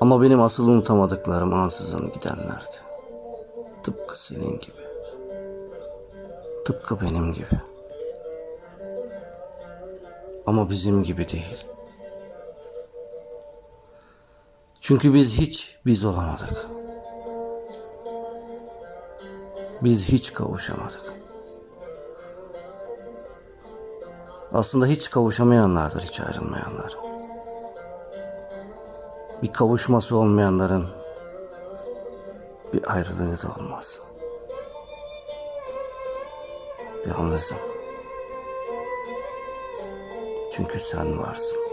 Ama benim asıl unutamadıklarım ansızın gidenlerdi. Tıpkı senin gibi. Tıpkı benim gibi. Ama bizim gibi değil. Çünkü biz hiç biz olamadık. Biz hiç kavuşamadık. Aslında hiç kavuşamayanlardır hiç ayrılmayanlar. Bir kavuşması olmayanların bir ayrılığı da olmaz. Yalnızım. Çünkü sen varsın.